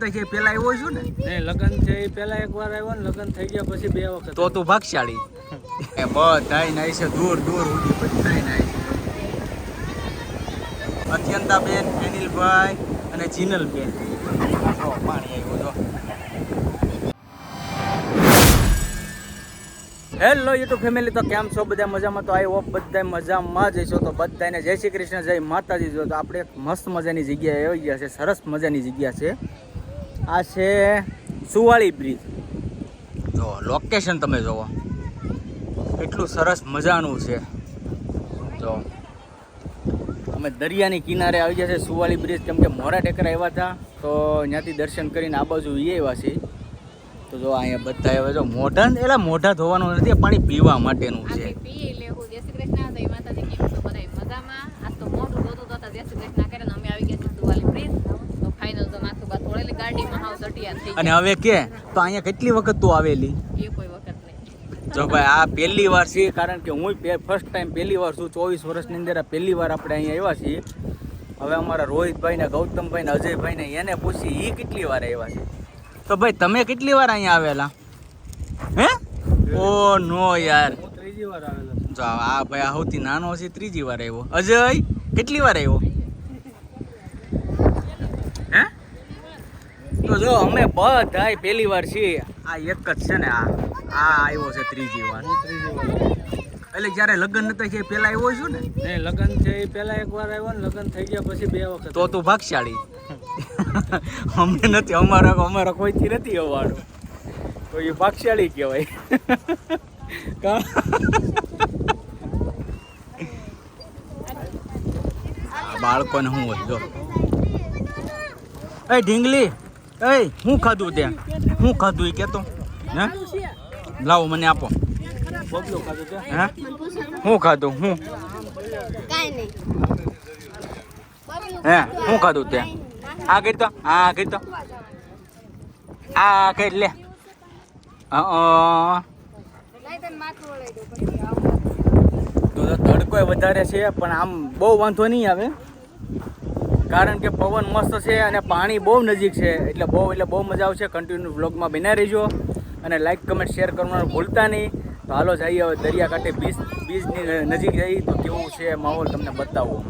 તો છે પેલા આવ્યો છું ને નહીં લગ્ન છે એ પહેલા એક આવ્યો ને લગ્ન થઈ ગયા પછી બે વખત તો તું ભાગશાળી. એ બધાય નાય છે દૂર દૂર સુધી બધાય નાય. છે અત્યંતાબેન અનિલભાઈ અને જીનલબેન. પાણી આવ્યું તો હેલો યુટ્યુબ ફેમિલી તો કેમ છો? બધા મજામાં? તો આઈ હોપ બધા મજામાં જ છો તો બધાને જય શ્રી કૃષ્ણ જય માતાજી. જો તો આપણે મસ્ત મજાની જગ્યાએ આવી ગયા છે સરસ મજાની જગ્યા છે. આ છે સુવાળી બ્રિજ. જો લોકેશન તમે જુઓ. એટલું સરસ મજાનું છે. જો અમે દરિયાની કિનારે આવી ગયા છે સુવાળી બ્રિજ. કેમ કે મોરા ટેકરા આવ્યા હતા તો ત્યાંથી દર્શન કરીને આ બાજુ એ આવ્યા છીએ. તો જો અહીંયા બધા આવ્યા જો મોઢા એટલે મોઢા ધોવાનું નથી પાણી પીવા માટેનું છે આપણે પી લેવું જય શ્રી કૃષ્ણ જય માતાજી કેમ છો બધા મજામાં આજ તો મોટું જોતું જોતા જય શ્રી કૃષ્ણ કરે ને અમે આવી ગયા છીએ સુવાલી બ્રિજ તો ફાઇનલ તો માથું બાદ થોડેલી ગાડીમાં હાવ તટિયાર થઈ અને હવે કે તો અહીંયા કેટલી વખત તું આવેલી? એ કોઈ વખત નહીં. જો ભાઈ આ પહેલી વાર છે કારણ કે હું ફર્સ્ટ ટાઈમ પહેલી વાર છું ચોવીસ વર્ષની અંદર આ પહેલી વાર આપણે અહીંયા આવ્યા છીએ. હવે અમારા રોહિતભાઈ ને ગૌતમભાઈ ને અજયભાઈ ને એને પૂછી એ કેટલી વાર આવ્યા છે? તો ભાઈ તમે કેટલી વાર અહીંયા આવેલા? હે? ઓ નો યાર. હું ત્રીજી વાર આવેલા જો આ ભાઈ આ સૌથી નાનો છે ત્રીજી વાર આવ્યો. અજય કેટલી વાર આવ્યો? તો જો અમે બધા પહેલી વાર છીએ. આ એક જ છે ને આ આ આવ્યો છે ત્રીજી વાર. ત્રીજી વાર એટલે જ્યારે લગ્ન નતા છે પેલા આવ્યો છું ને? નહીં લગ્ન છે એ પેલા એક વાર આવ્યો ને લગ્ન થઈ ગયા પછી બે વખત તો તું ભાગશાળી. અમને નથી અમારા અમારા કોઈથી નથી અવાડું તો એ ભાગશાળી કહેવાય. આ બાળકોને શું હોય જો. એ ઢીંગલી. એ હું ખાધું તે હું ખાધું એ કેતો. હે? લાવો મને આપો. હે? હું ખાધું? હું? હે? હું ખાધું તે આ કરી તો? આ કરી તો? આ કરી લે. તડકો વધારે છે, પણ આમ બહુ વાંધો નહીં આવે. કારણ કે પવન મસ્ત છે અને પાણી બહુ નજીક છે. એટલે બહુ એટલે બહુ મજા આવશે. કન્ટિન્યુ બ્લોગમાં બના રહેજો. અને લાઈક કમેન્ટ શેર કરવાનું ભૂલતા નહીં. તો હાલો જઈએ હવે દરિયાકાંઠે બીચ બીચની નજીક જઈ. તો કેવું છે માહોલ તમને બતાવું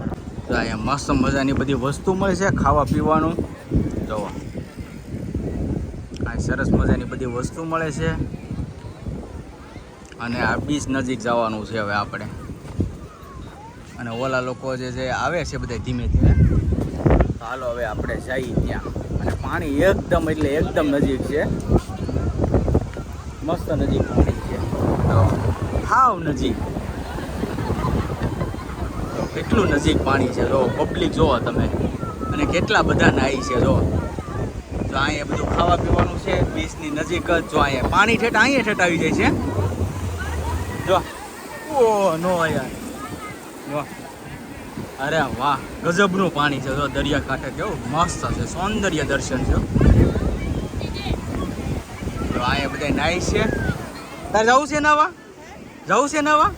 તો અહીંયા મસ્ત મજાની બધી વસ્તુ મળે છે ખાવા પીવાનું. જોવા આ સરસ મજાની બધી વસ્તુ મળે છે. અને આ બીચ નજીક જવાનું છે હવે આપણે. અને ઓલા લોકો જે આવે છે બધા ધીમે ધીમે. હાલો હવે આપણે જઈએ ત્યાં. અને પાણી એકદમ એટલે એકદમ નજીક છે. મસ્ત નજીક પાણી છે. તો હાવ નજીક. કેટલું નજીક પાણી છે? જો પબ્લિક જોવો તમે. અને કેટલા બધા નાઈ છે, જો. જો અહીંયા બધું ખાવા પીવાનું છે બીચની નજીક જ. જો અહીંયા પાણી ઠેઠ અહીંયા ઠેઠ આવી જાય છે. જો. ઓ, નો યાર વાહ અરે વાહ, ગજબનું પાણી છે જો દરિયાકાંઠે કેવું મસ્ત છે, સૌંદર્ય દર્શન છે તો અહીંયા બધા નાઈ છે. તારે જવું છે નાવા? જવું છે નાવા?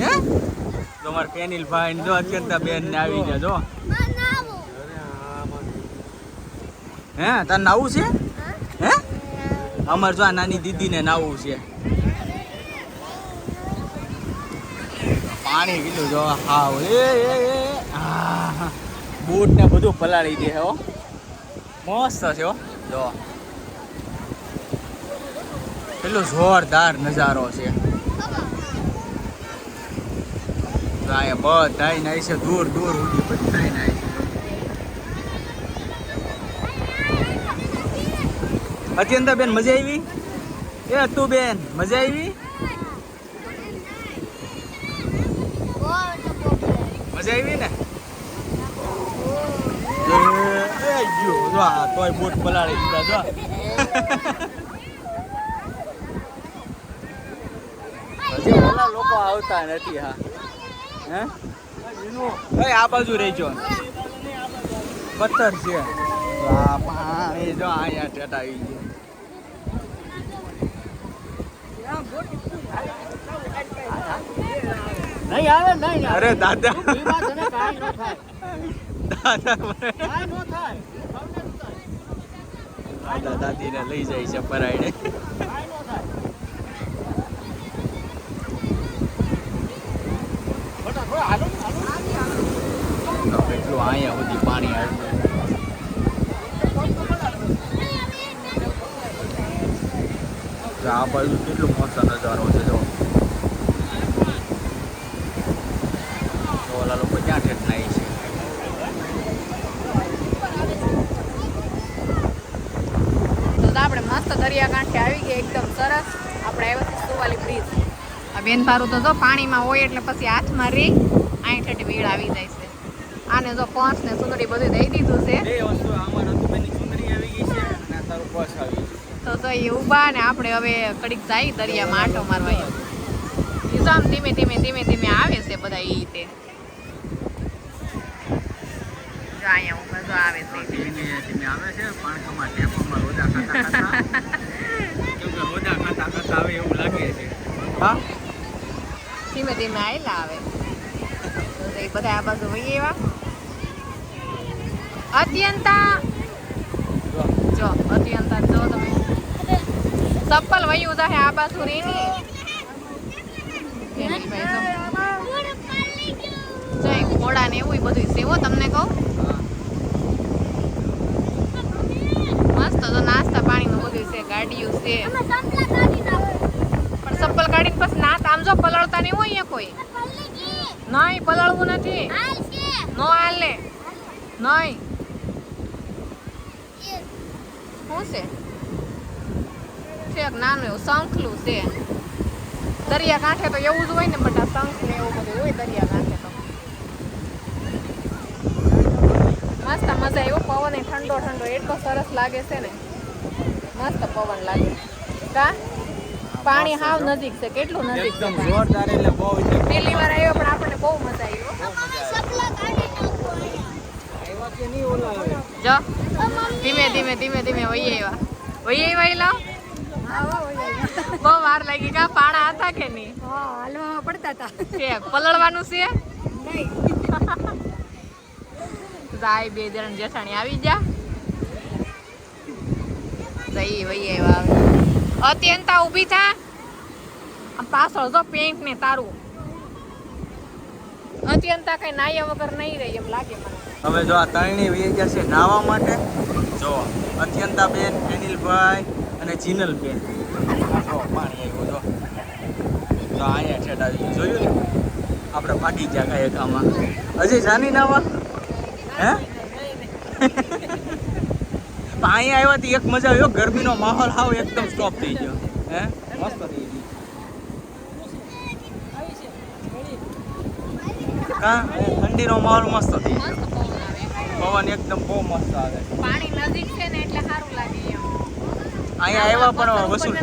હે? તમારે પેનિલ ભાઈ જો અત્યંતા બેન ને આવી ગયા, જો. હે, તારે નાવું છે? હે? અમારે જો નાની દીદી ને નાવું છે. પાણી કીધું જો હાવ. એ. બૂટ ને બધું પલાળી દે હો. મસ્ત છે હો. જો. કેટલો જોરદાર નજારો છે. અહીંયા બધાય નાય છે, દૂર દૂર સુધી બેન, મજા આવી? એ તું બેન મજા આવી? મજા આવી ને? એ, એ ગયો જો આ તોય બૂટ પલાળી દીધા જો હજી પેલા લોકો આવતા નથી હા હે આ બાજુ રહેજો પથ્થર છે. આ પાણી જો અહીંયા ટેટા આવી ગયું. નહીં આવે નહીં અરે દાદા. દાદા દાદી ને લઈ જાય છે પરાયણે. કેટલું અહીંયા સુધી પાણી આવ્યું. આ બાજુ કેટલું મસ્ત નજારો છે જો તો ઓલા લોકો ક્યાં નાય છે? તો આપણે મસ્ત દરિયાકાંઠે આવી ગયા એકદમ સરસ. આપણે આવ્યા છે સુવાલી બ્રિજ આ બેન ભારું તો જો પાણીમાં હોય એટલે પછી હાથમાં રહી અહીં ઠેઠ ભીડ આવી જાય છે. આને જો પંચ ને સુંદરી બધું દઈ દીધું છે. ગઈ તો તો એ ઊભા ને આપણે હવે કડીક જાય દરિયામાં આંટો મારવા. નિઝામ ધીમે ધીમે ધીમે ધીમે આવે છે બધા એ રીતે જો અહીંયા ઊભા જો આવે છે ધીમે ધીમે આવે છે પાણકામાં ટેપોમાં રોજા ખાતા ખાતા. કેમ ખાતા ખાતા આવે એવું લાગે છે. હા? ધીમે ધીમે આયલા આવે. એ બધા આ બાજુ વહી એવા અત્યંતા! જો. અત્યંતા જો તમે. ચપ્પલ વયું જાહે આ બાજુ રેની જયમીનભાઈ જો. જો ઘોડા ને એવું બધું છે હો તમને કહું. મસ્ત તો નાસ્તા પાણીનું બધું છે ગાડીઓ છે. પણ ચપ્પલ કાઢીને પછી નાસ્તા આમ જો પલળતા નહીં હોય કોઈ. નહીં પલળવું નથી. નો હાલે. નહીં. શું છે? છેક નાનું એવું શંખલું છે. દરિયા કાંઠે તો એવું જ હોય ને બધા શંખ ને એવું બધું હોય દરિયા કાંઠે તો મસ્ત મજા આવ્યો પવન એ ઠંડો ઠંડો. એટલો સરસ લાગે છે ને. મસ્ત પવન લાગે. કા? પાણી હાવ નજીક છે કેટલું નજીક છે એકદમ જોરદાર એટલે બહુ છે પહેલી વાર આવ્યો પણ આપણને બહુ મજા આવ્યો આવ્યા કે નહીં ઓલા? આવે જો ધીમે ધીમે ધીમે ધીમે વહી આવ્યા. વહી આવ્યા બહુ વાર લાગી. કા પાણા હતા કે નહીં? હાલવા પડતા હતા. પલળવાનું છે? જાય બે જણ જેઠાણી આવી જા જઈ વહી આવ્યા અત્યંતા ઊભી થા. પાછળ તો પેન્ટ ને તારું. અત્યંતા કઈ નાયા વગર નહીં રહી એમ લાગે મને. હવે જો આ ત્રણેય વહી ગયા છે નાહવા માટે. જો અત્યંતાબેન અનિલભાઈ અને જીનલ બેન જો, પાણી આવ્યું જો. જો, અહીંયા ઠેઠ જોયું ને? આપણે ભાગી ગયા કાંઈ એકામાં. હજી જાની નાવા? હે પણ અહીંયા આવ્યાથી એક મજા આવ્યો ગરમીનો માહોલ હાવ એકદમ સ્ટોપ થઈ ગયો હે મસ્ત થઈ ગઈ કા ઠંડીનો માહોલ મસ્ત થઈ ગયો પવન એકદમ બહુ મસ્ત આવે પાણી નજીક છે ને એટલે સારું લાગે અહીંયા આવ્યા પણ વસૂલ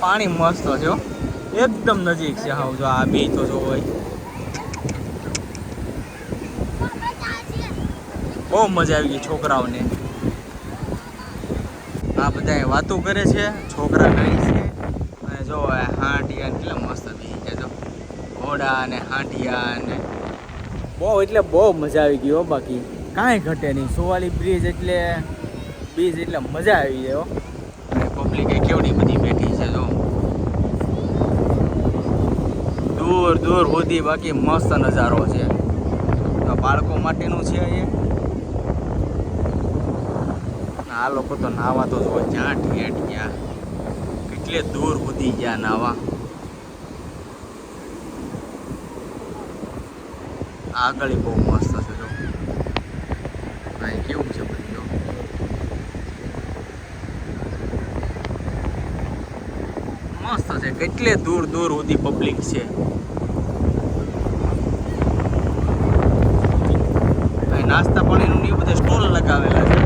પાણી મસ્ત છે હો. એકદમ નજીક છે હાવ, જો આ બે તો જો હોય. બહુ મજા આવી ગઈ છોકરાઓને. આ બધા વાતો કરે છે, છોકરા નાય છે. અને જો હાંડિયા ને કેટલા મસ્ત બી છે, જો. ઘોડા અને હાંડિયા ને બહુ એટલે બહુ મજા આવી ગઈ હો બાકી. કાંઈ ઘટે નહીં. સોવાલી બ્રિજ એટલે બ્રિજ એટલે મજા આવી જાય પબ્લિક કેવડી બધી બેઠી છે, જો. દૂર દૂર સુધી બાકી મસ્ત નજારો છે. બાળકો માટેનું છે અહીંયા આ લોકો તો નાવા તો જો જ્યાં ઠેઠ ગયા કેટલે દૂર સુધી ગયા નાવા. આગળ બહુ મસ્ત છે જો. અહીં કેવું છે બધું જો? મસ્ત છે. કેટલે દૂર દૂર સુધી પબ્લિક છે. નાસ્તા પાણીનું ને એ બધા સ્ટોલ લગાવેલા છે.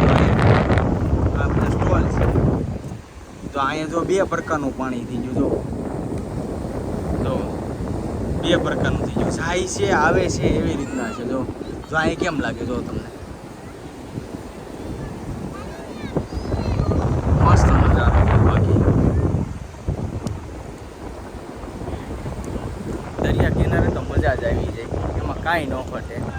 આ બધા સ્ટોલ છે. તો અહીંયા જો બે પ્રકારનું પાણી થઈ ગયું, જો. જો બે પ્રકારનું થઈ ગયું. જાય છે, આવે છે, એવી રીતના છે, જો. જો અહીં કેમ લાગે, જો તમને? મસ્ત દરિયા કિનારે તો મજા જ આવી જાય. એમાં કાંઈ ન તો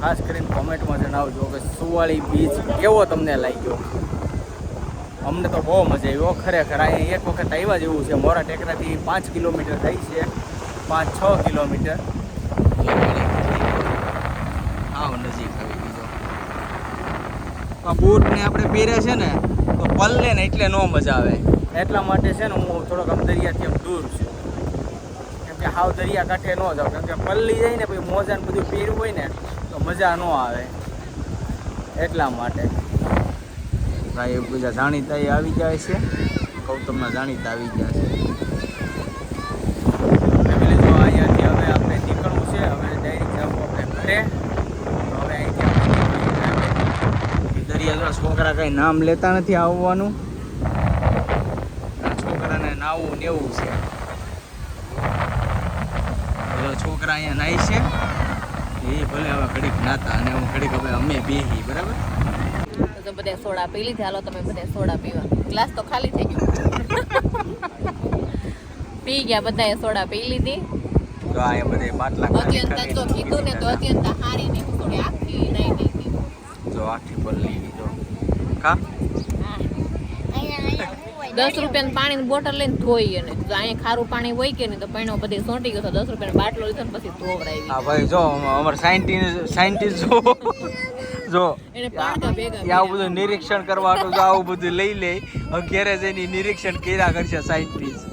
ખાસ કરીને કોમેન્ટમાં જણાવજો કે સુવાળી બીચ કેવો તમને લાગ્યો? અમને તો બહુ મજા આવી ખરેખર. અહીંયા એક વખત આવ્યા જેવું છે. મોરા ટેકરાથી પાંચ કિલોમીટર થઈ છે. પાંચ, છ કિલોમીટર. આવ નજીક આવી બીજો બૂટને આપણે પહેર્યા છે ને, તો પલ્લે ને એટલે ન મજા આવે. એટલા માટે છે ને હું થોડોક આમ દરિયાથી આમ દૂર છું. કેમ કે હાવ દરિયા કાંઠે ન જાઉં. કેમ કે પલ્લી જાય ને પછી મોજા ને બધું પહેર્યું હોય ને તો મજા ન આવે. એટલા માટે. ભાઈ બધા જાણીતા એ આવી જાય છે. ગૌતમના જાણીતા આવી ગયા છે. ફેમિલી જો અહીંયાથી હવે આપણે નીકળવું છે હવે ડાયરેક્ટ જવું આપણે ઘરે. હવે અહીંથી દરિયા છોકરા કઈ નામ લેતા નથી આવવાનું. છોકરાને નાવું ને એવું છે. છોકરા અહીંયા નાય છે. એ ભલે હવે ઘડીક નાતા અને હું ઘડીક હવે અમે બેહી બરાબર? તો બધા સોડા પી લીધી હાલો તમે બધા સોડા પીવા. ગ્લાસ તો ખાલી થઈ ગયો. પી ગયા બધાએ સોડા પી લીધી. તો અહીંયા બધે બાટલા અત્યંત તો કીધું ને તો અત્યંત હારી ને થોડી આખી નહીં નહીં જો આખી જો કા? દસ રૂપિયા પાણીની બોટલ લઈને ધોઈ અને જો અહીંયા ખારું પાણી હોય કે નહીં તો પૈણો બધી સોંટી ગયો દસ રૂપિયાનો બાટલો લીધો ને પછી ધોવરાવી હા ભાઈ જો અમાર સાયન્ટિસ્ટ સાયન્ટિસ્ટ જો. જો આવું બધું નિરીક્ષણ કરવાનું જો આવું બધું લઈ લે. ઘેરે જઈને નિરીક્ષણ કર્યા કરશે સાયન્ટિસ્ટ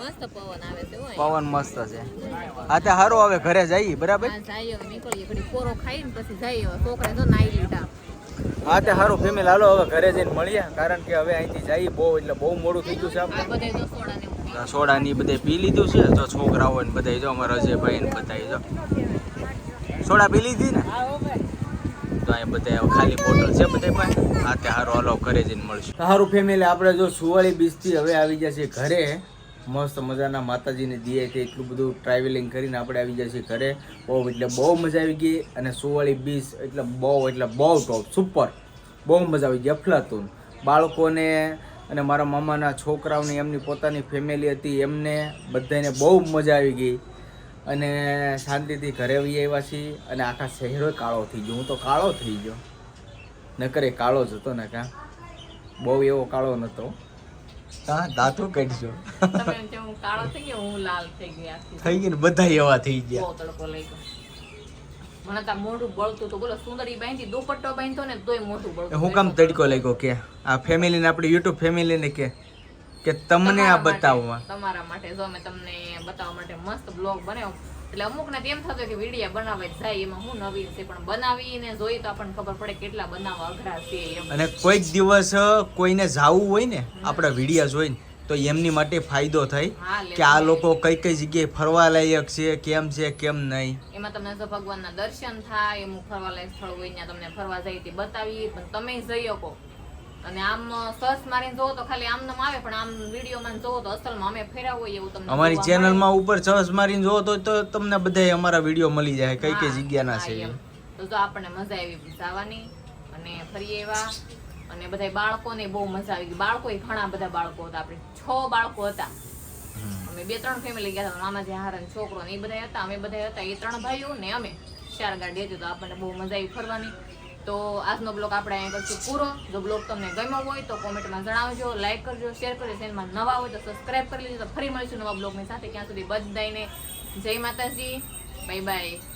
મસ્ત પવન આવે છે પવન મસ્ત છે. હા તે હારો હવે ઘરે જઈએ બરાબર? જઈએ નીકળીએ. કોરો ખાઈને પછી જઈએ. છોકરા તો નાઈ લીધા. હા તે હારું ફેમિલી હાલો હવે ઘરે જઈને મળીએ. કારણ કે હવે અહીંથી જઈએ બહુ એટલે બહુ મોડું થઈ ગયું છે આપણે સોડા ને બધે પી લીધું છે. જો છોકરાઓ ને બધા જો અમારા અજયભાઈ ને બધા જો. સોડા પી લીધી ને? તો બધા ખાલી બોટલ છે બધા પાસે. હા તે હારું હાલો ઘરે જઈને મળશું. સારું ફેમિલી આપણે જો સુવાળી બીજથી હવે આવી ગયા છીએ ઘરે. મસ્ત મજાના માતાજીને દીએ કે એટલું બધું ટ્રાવેલિંગ કરીને આપણે આવી જાય છીએ ઘરે. બહુ એટલે બહુ મજા આવી ગઈ અને સુવાળી બીચ એટલે બહુ એટલે બહુ ટોપ સુપર બહુ મજા આવી ગઈ, અફલાતુન. બાળકોને અને મારા મામાના છોકરાઓને, એમની પોતાની ફેમિલી હતી, એમને બધાને બહુ મજા આવી ગઈ. અને શાંતિથી ઘરે આવી આવ્યા છીએ અને આખા શહેરો કાળો થઈ ગયો. હું તો કાળો થઈ ગયો. નકરે કાળો જ હતો ને કાં? બહુ એવો કાળો નહોતો. હા દાંતો કાઢજો. તમે એમ કે હું કાળો થઈ ગયો હું લાલ થઈ ગઈ થઈ ગઈ ને બધા એવા થઈ બહુ તડકો લાગ્યો. મને તો મોઢું બળતું હતું. બોલો સુંદરી બાંધી દુપટ્ટો બાંધ્યો ને તોય મોઢું બળતું હું કામ તડકો લાગ્યો કે? આ ફેમિલીને આપણી યુટ્યુબ ફેમિલીને કે? કે તમને આ બતાવવા. તમારા માટે જો મેં તમને બતાવવા માટે મસ્ત બ્લોગ બનાવ્યો. એટલે અમુક ને એમ થતું કે વિડીયા બનાવે જ જાય એમાં હું નવી છે પણ બનાવીને જોઈ તો આપણને ખબર પડે કેટલા બનાવવા અઘરા છે એમ. અને કોઈક દિવસ કોઈને જાવું હોય ને આપણા વિડીયા જોઈને તો એમની માટે ફાયદો થાય કે આ લોકો કઈ કઈ જગ્યાએ ફરવા લાયક છે કેમ છે કેમ નહીં. એમાં તમને જો ભગવાનના દર્શન થાય એમ ફરવા લાયક સ્થળ હોય ત્યાં તમને ફરવા જાય તે બતાવીએ પણ તમે જઈ શકો. અને આમ સર્ચ મારીને જોવો તો ખાલી આમ નામ આવે પણ આમ વિડીયોમાં જોવો તો અસલમાં અમે ફેર્યા હોય એવું તમને અમારી. ચેનલમાં ઉપર સર્ચ મારીને જોવો તો તો તમને બધાય અમારા વીડિયો મળી જાય કઈ કઈ જગ્યાના છે. તો જો આપણને મજા આવી જવાની અને ફરી એવા અને બધા બાળકોને બહુ મજા આવી ગઈ. બાળકો ઘણા બધા બાળકો હતા આપણે. છ બાળકો હતા. અમે બે ત્રણ ફેમિલી ગયા હતા. મામાજી હારા ને છોકરો ને એ બધા હતા. અમે બધા હતા. એ ત્રણ ભાઈઓ ને અમે. ચાર ગાડી હતી તો આપણને બહુ મજા આવી ફરવાની. તો આજનો બ્લોગ આપણે અહીંયા કરશું પૂરો. જો બ્લોગ તમને ગમ્યો હોય તો કોમેન્ટમાં જણાવજો લાઈક કરજો શેર કરજો. ચેનલમાં નવા હોય તો સબસ્ક્રાઇબ કરી લેજો. તો ફરી મળીશું નવા બ્લોગની સાથે. ક્યાં સુધી બધાને જય માતાજી. Bye bye